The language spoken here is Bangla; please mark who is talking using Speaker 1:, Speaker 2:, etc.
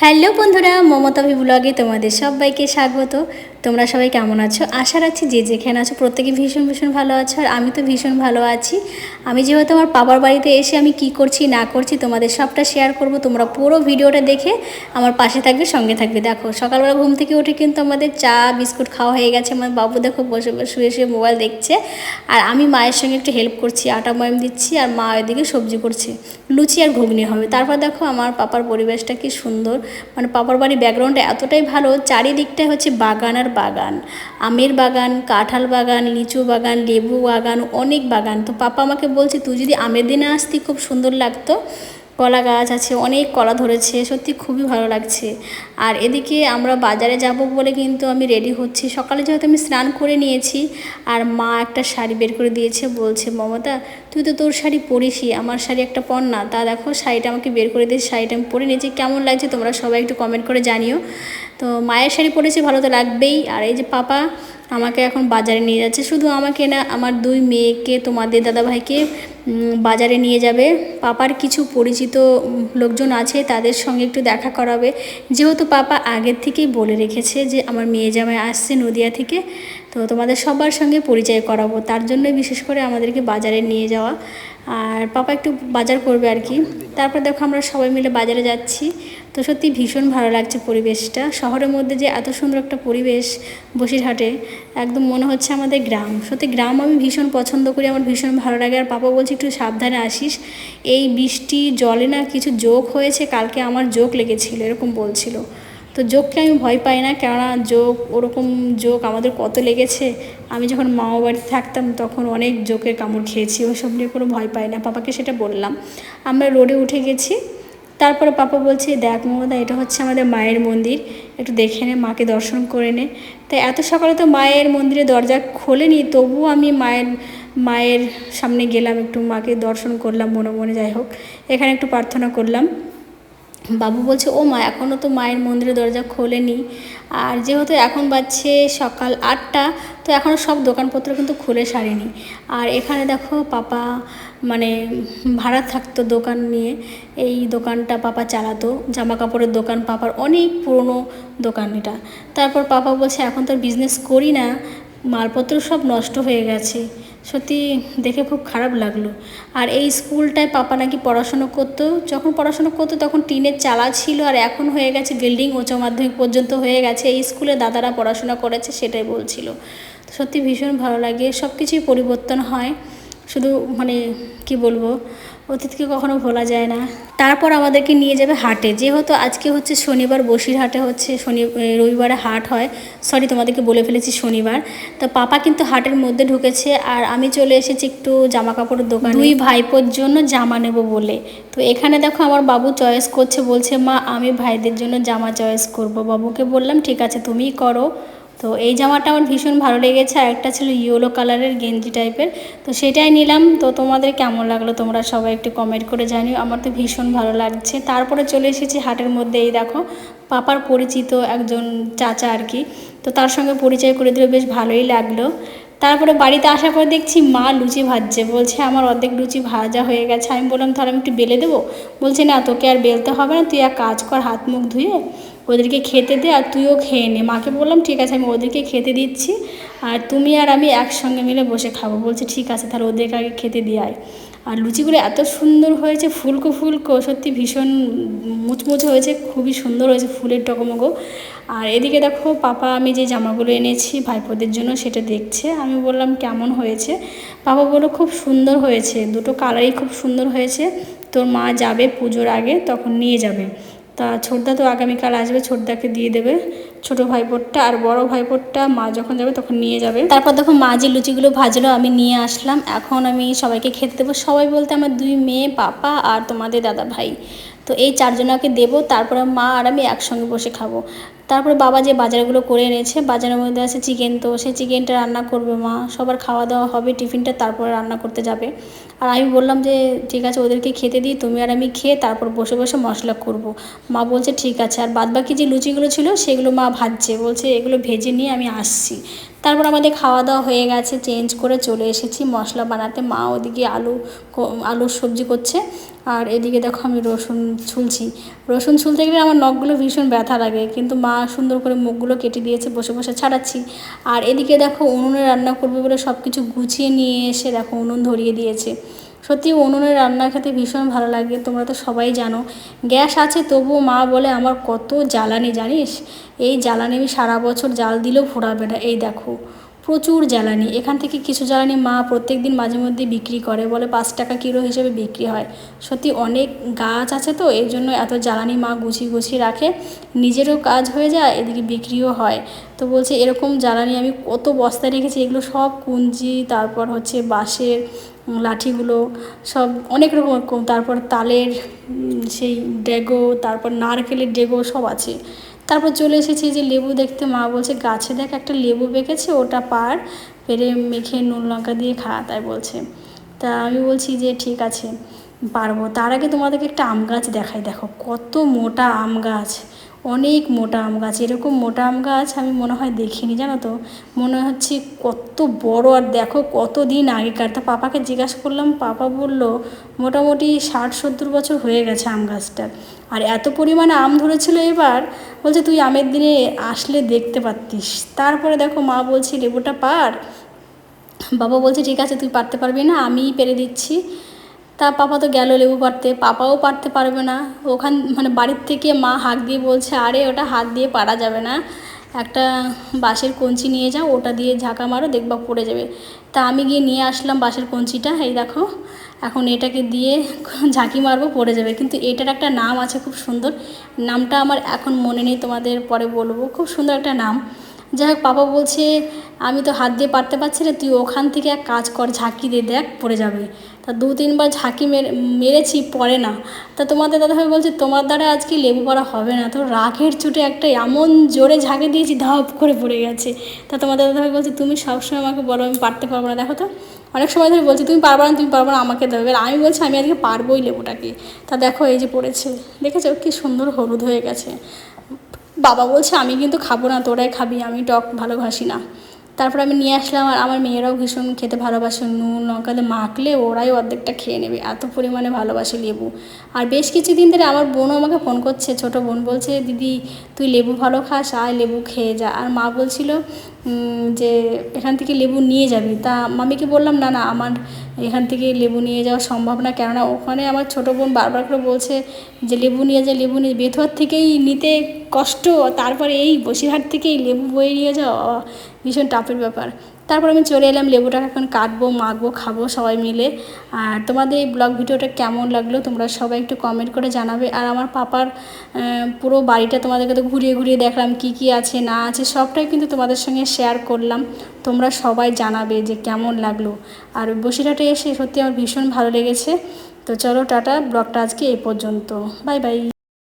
Speaker 1: হ্যালো বন্ধুরা মমতা ভি ব্লগে তোমাদের সবাইকে স্বাগত। তোমরা সবাই কেমন আছো? আশা রাখছি যে যেখানে আছো প্রত্যেকে ভীষণ ভীষণ ভালো আছো আর আমি তো ভীষণ ভালো আছি। আমি যেহেতু আমার বাবার বাড়িতে এসে আমি কি করছি, না করছি তোমাদের সবটা শেয়ার করব। তোমরা পুরো ভিডিওটা দেখে আমার পাশে থাকবে, সঙ্গে থাকবে। দেখো, সকালবেলা ঘুম থেকে উঠে কিন্তু আমাদের চা, বিস্কুট খাওয়া হয়ে গেছে। আমার বাবু দেখো বসে শুয়ে শুয়ে মোবাইল দেখছে। আর আমি মায়ের সঙ্গে একটু হেল্প করছি, আটা ময়ম দিচ্ছি আর মা ওইদিকে সবজি করছে। লুচি আর ঘুগনি হবে। তারপর দেখো আমার পাপার পরিবেশটা কি সুন্দর। মানে পাপার বাড়ির ব্যাকগ্রাউন্ডটা এতটাই ভালো। চারিদিকটাই হচ্ছে বাগান আর বাগান, আমের বাগান, কাঁঠাল বাগান, লিচু বাগান, লেবু বাগান, অনেক বাগান। তো পাপা আমাকে বলছে, তুই যদি আমের দিনে আসতি, খুব সুন্দর লাগতো। কলা গাছ আছে, অনেক কলা ধরেছে, সত্যি খুবই ভালো লাগছে। আর এদিকে আমরা বাজারে যাব বলে কিন্তু আমি রেডি হচ্ছি। সকালে যেহেতু আমি স্নান করে নিয়েছি, আর মা একটা শাড়ি বের করে দিয়েছে, বলছে, মমতা, তুই তো তোর শাড়ি পরিসই, আমার শাড়ি একটা পর না। তা দেখো, শাড়িটা আমাকে বের করে দিয়ে শাড়িটা আমি পরে নিয়েছি। কেমন লাগছে তোমরা সবাই একটু কমেন্ট করে জানিও। তো মায়ের শাড়ি পরেছি, ভালো তো লাগবেই। আর এই যে পাপা আমাকে এখন বাজারে নিয়ে যাচ্ছে। শুধু আমাকে না, আমার দুই মেয়েকে, তোমাদের দাদাভাইকে ভাইকে বাজারে নিয়ে যাবে। পাপার কিছু পরিচিত লোকজন আছে, তাদের সঙ্গে একটু দেখা করাবে। যেহেতু পাপা আগের থেকেই বলে রেখেছে যে, আমার মেয়ে জামাই আসছে নদিয়া থেকে। তো তোমাদের সবার সঙ্গে পরিচয় করাবো। তার জন্যই বিশেষ করে আমাদেরকে বাজারে নিয়ে যাওয়া। আর পাপা একটু বাজার করবে আর কি। তারপর দেখো আমরা সবাই মিলে বাজারে যাচ্ছি। তো সত্যি ভীষণ ভালো লাগছে পরিবেশটা। শহরের মধ্যে যে এত সুন্দর একটা পরিবেশ বসিরহাটে, একদম মনে হচ্ছে আমাদের গ্রাম। সত্যি গ্রাম আমি ভীষণ পছন্দ করি, আমার ভীষণ ভালো লাগে। আর পাপা বলছে একটু সাবধানে আসিস। এই বৃষ্টি, জলে না কিছু যোগ হয়েছে, কালকে আমার যোগ লেগেছিল, এরকম বলছিল। তো যোগকে আমি ভয় পাই না, কেননা যোগ ওরকম যোগ আমাদের কত লেগেছে। আমি যখন মামা বাড়িতে থাকতাম, তখন অনেক যোগের কামড় খেয়েছি, ওসব নিয়ে কোনো ভয় পাই না। পাপাকে সেটা বললাম। আমরা রোডে উঠে গেছি, তারপরে পাপা বলছে, দেখ মমতা, এটা হচ্ছে আমাদের মায়ের মন্দির, একটু দেখে নে, মাকে দর্শন করে নে। তাই এত সকালে তো মায়ের মন্দিরে দরজা খোলেনি, তবুও আমি মায়ের মায়ের সামনে গেলাম, একটু মাকে দর্শন করলাম, মনে মনে যাই হোক। এখানে একটু প্রার্থনা করলাম। বাবু বলছে, ও মা এখনও তো মায়ের মন্দিরের দরজা খোলেনি। আর যেহেতু এখন বাজছে সকাল আটটা, তো এখনও সব দোকানপত্র কিন্তু খুলে সারেনি। আর এখানে দেখো পাপা মানে ভাড়া থাকতো দোকান নিয়ে। এই দোকানটা পাপা চালাতো জামা কাপড়ের দোকান পাপার অনেক পুরনো দোকান এটা। তারপর পাপা বলছে, এখন তো বিজনেস করি না, মালপত্র সব নষ্ট হয়ে গেছে। সত্যি দেখে খুব খারাপ লাগল। আর এই স্কুলটায় পাপা নাকি পড়াশুনো করতো। যখন পড়াশুনো করতো তখন টিনের চালা ছিল আর এখন হয়ে গেছে বিল্ডিং, উচ্চ মাধ্যমিক পর্যন্ত হয়ে গেছে। এই স্কুলে দাদারা পড়াশোনা করেছে সেটাই বলছিল। সত্যি ভীষণ ভালো লাগে। সব কিছুই পরিবর্তন হয়। শুধু মানে কি বলব অতীতকে কখনো ভোলা যায় না। তারপর আমাদেরকে নিয়ে যাবে হাটে। যেহেতু আজকে হচ্ছে শনিবার, বসিরহাটে হচ্ছে শনি রবিবারে হাট হয়। সরি তোমাদেরকে বলে ফেলেছি শনিবার। তো পাপা কিন্তু হাটের মধ্যে ঢুকেছে আর আমি চলে এসেছি একটু জামা কাপড়ের দোকান। দুই ভাইপোর জন্য জামা নেব বলে। তো এখানে দেখো আমার বাবু চয়েস করছে, বলছে, মা, আমি ভাইদের জন্য জামা চয়েস করব। বাবুকে বললাম, ঠিক আছে, তুমিই করো। তো এই জামাটা আমার ভীষণ ভালো লেগেছে, আর একটা ছিল ইয়েলো কালারের গেঞ্জি টাইপের তো সেটাই নিলাম। তো তোমাদের কেমন লাগল তোমরা সবাই একটু কমেন্ট করে জানিও। আমার তো ভীষণ ভালো লাগছে। তারপরে চলে এসেছি হাটের মধ্যে, এই দেখো, পাপার পরিচিত একজন চাচা আর কি। তো তার সঙ্গে পরিচয় করে দিলে, বেশ ভালোই লাগল। তারপরে বাড়িতে আসার পর দেখছি মা লুচি ভাজছে। বলছে, আমার অর্ধেক লুচি ভাজা হয়ে গেছে। আমি বললাম, তাহলে আমি একটু বেলে দেবো? বলছে, না, তোকে আর বেলতে হবে না। তুই এক কাজ কর, হাত মুখ ধুয়ে ওদেরকে খেতে দে আর তুইও খেয়ে নে। মাকে বললাম, ঠিক আছে, আমি ওদেরকে খেতে দিচ্ছি আর তুমি আর আমি একসঙ্গে মিলে বসে খাব। বলছে, ঠিক আছে, তাহলে ওদেরকে আগে খেতে দিয়ে আয়। আর লুচিগুলো এত সুন্দর হয়েছে, ফুলকো ফুলকো, সত্যি ভীষণ মুচমুচে হয়েছে, খুবই সুন্দর হয়েছে ফুলের টকমগো। আর এদিকে দেখো, পাপা, আমি যে জামাগুলো এনেছি ভাইপোদের জন্য, সেটা দেখছে। আমি বললাম, কেমন হয়েছে? পাপা বলল, খুব সুন্দর হয়েছে। দুটো কালারই খুব সুন্দর হয়েছে। তোর মা যাবে পুজোর আগে, তখন নিয়ে যাবে। তা ছোটদা তো আগামীকাল আসবে, ছোটদাকে দিয়ে দেবে। ছোট ভাইপোরটা আর বড় ভাইপোরটা মা যখন যাবে তখন নিয়ে যাবে। তারপর দেখো মা যে লুচিগুলো ভাজলো, আমি নিয়ে আসলাম। এখন আমি সবাইকে খেতে দেবো। সবাই বলতে আমার দুই মেয়ে, পাপা আর তোমাদের দাদা ভাই তো এই চারজনাকে দেবো, তারপরে মা আর আমি একসঙ্গে বসে খাব। তারপরে বাবা যে বাজারগুলো করে এনেছে, বাজারের মধ্যে আছে চিকেন তো সেই চিকেনটা রান্না করবে মা। সবার খাওয়া দাওয়া হবে টিফিনটা তারপরে রান্না করতে যাবে। আর আমি বললাম যে, ঠিক আছে, ওদেরকে খেতে দিই, তুমি আর আমি খেয়ে তারপর বসে বসে মশলা করব। মা বলছে, ঠিক আছে। আর বাদবাকি যে লুচিগুলো ছিল, সেগুলো মা ভাজছে। বলছে, এগুলো ভেজে নিয়ে আমি আসছি। তারপর আমাদের খাওয়া দাওয়া হয়ে গেছে চেঞ্জ করে চলে এসেছি। মশলা বানাতে মা ওদিকে আলু আলুর সবজি করছে। আর এদিকে দেখো আমি রসুন ছুলছি। রসুন ছুলতে গেলে আমার নখগুলো ভীষণ ব্যথা লাগে। কিন্তু মা সুন্দর করে মুখগুলো কেটে দিয়েছে, বসে বসে ছাড়াচ্ছি। আর এদিকে দেখো উনুনে রান্না করবে বলে সব কিছু গুছিয়ে নিয়ে এসে দেখো উনুন ধরিয়ে দিয়েছে। সত্যি উনুনে রান্না খেতে ভীষণ ভালো লাগে, তোমরা তো সবাই জানো। গ্যাস আছে তবুও মা বলে আমার কত জ্বালানি, জানিস? এই জ্বালানি আমি সারা বছর জাল দিলেও ফোরাবে না, এই দেখো। প্রচুর জ্বালানি। এখান থেকে কিছু জ্বালানি মা প্রত্যেক দিন মাঝে মধ্যে বিক্রি করে, বলে পাঁচ টাকা কিলো হিসেবে বিক্রি হয়। সত্যি অনেক গাছ আছে তো এই জন্য এত জ্বালানি মা গুছিয়ে গুছিয়ে রাখে। নিজেরও কাজ হয়ে যায়, এদিকে বিক্রিও হয়। তো বলছে, এরকম জ্বালানি আমি কত বস্তায় রেখেছি, এগুলো সব কুঞ্জি, তারপর হচ্ছে বাঁশের লাঠিগুলো, সব অনেক রকম তারপর তালের সেই ডেগো, তারপর নারকেলের ডেগো সব আছে। তারপর চলে এসেছি যে লেবু দেখতে, মা বলছে, গাছে দেখ, একটা লেবু বেঁকেছে, ওটা পার। পেরে মেখে নুন লঙ্কা দিয়ে খা, তাই বলছে। তা আমি বলছি যে, ঠিক আছে, পারব। তার আগে তোমাদেরকে একটা আম গাছ দেখাই, দেখো, কত মোটা আম গাছ। অনেক মোটা আম গাছ। এরকম মোটা আম গাছ আমি মনে হয় দেখিনি, জানো তো? মনে হচ্ছে কত বড় আর দেখো কত দিন আগেকার। তা পাপাকে জিজ্ঞাসা করলাম, পাপা বলল, মোটামুটি ষাট সত্তর বছর হয়ে গেছে আম গাছটার আর এত পরিমাণে আম ধরেছিল এবার? বলছে, তুই আমের দিনে আসলে দেখতে পারতিস। তারপরে দেখো মা বলছে, লেবুটা পার। বাবা বলছে, ঠিক আছে, তুই পারতে পারবি না, আমিই পেরে দিচ্ছি। তা পাপা তো গেল লেবু পারতে পাপাও পারতে পারবে না। ওখান মানে বাড়ির থেকে মা হাত দিয়ে বলছে, আরে, ওটা হাত দিয়ে পারা যাবে না। একটা বাঁশের কঞ্চি নিয়ে যাও, ওটা দিয়ে ঝাঁকা মারো, দেখবা পড়ে যাবে। তা আমি গিয়ে নিয়ে আসলাম বাঁশের কঞ্চিটা, এই দেখো। এখন এটাকে দিয়ে ঝাঁকি মারবো, পড়ে যাবে। কিন্তু এটার একটা নাম আছে খুব সুন্দর। নামটা আমার এখন মনে নেই, তোমাদের পরে বলব। খুব সুন্দর একটা নাম। যাই হোক, পাপা বলছে, আমি তো হাত দিয়ে পারতে পারছি না, তুই ওখান থেকে এক কাজ কর, ঝাঁকি দিয়ে দেখ, পড়ে যাবে। তা দু তিনবার ঝাঁকি মেরে, মেরেছি, পড়ে না। তা তোমাদের দাদাভাই বলছে, তোমার দ্বারা আজকে লেবু পড়া হবে না। তো রাগের চোটে একটা এমন জোরে ঝাঁকি দিয়েছি, ধাপ করে পড়ে গেছে। তা তোমাদের দাদাভাই বলছে, তুমি সবসময় আমাকে বলো, আমি পারতে পারব না। দেখো তো, অনেক সময় ধরে বলছি, তুমি পারবে না, তুমি পারবে না, আমাকে দেবে আমি বলছি, আমি আজকে পারবোই লেবুটাকে। তা দেখো, এই যে পড়েছে। দেখেছ, কি সুন্দর হলুদ হয়ে গেছে। বাবা বলছে, আমি কিন্তু খাব না, তোরাই খাবি, আমি টক ভালোবাসি না। তারপর আমি নিয়ে আসলাম আর আমার মেয়েরাও ভীষণ খেতে ভালোবাসে। নুন লঙ্কাতে মাখলে ওরাই অর্ধেকটা খেয়ে নেবে। এত পরিমাণে ভালোবাসে লেবু। আর বেশ কিছুদিন ধরে আমার বোনও আমাকে ফোন করছে। ছোট বোন বলছে, দিদি, তুই লেবু ভালো খাস, আয় লেবু খেয়ে যা। আর মা বলছিল যে এখান থেকে লেবু নিয়ে যাবি। তা মামিকে বললাম, না না, আমার এখান থেকে লেবু নিয়ে যাওয়া সম্ভব না। কেননা ওখানে আমার ছোটো বোন বারবার করে বলছে যে, লেবু নিয়ে যা, লেবু নিয়ে বেথুয়ার থেকেই নিতে কষ্ট, তারপরে এই বসিরহাট থেকেই লেবু বয়ে নিয়ে যাওয়া ভীষণ টাফের ব্যাপার। তারপর আমি চলে এলাম লেবুটা এখন কাটবো, মাখবো, খাব সবাই মিলে। আর তোমাদের এই ব্লগ ভিডিওটা কেমন লাগল তোমরা সবাই একটু কমেন্ট করে জানাবে। আর আমার পাপার পুরো বাড়িটা তোমাদেরকে তো ঘুরিয়ে ঘুরিয়ে দেখলাম, কি কি আছে, না আছে, সবটাই কিন্তু তোমাদের সঙ্গে শেয়ার করলাম। তোমরা সবাই জানাবে যে কেমন লাগল। আর বসিরহাটে এসে সত্যি আমার ভীষণ ভালো লেগেছে। তো চলো টাটা, ব্লগটা আজকে এই পর্যন্ত। Bye bye.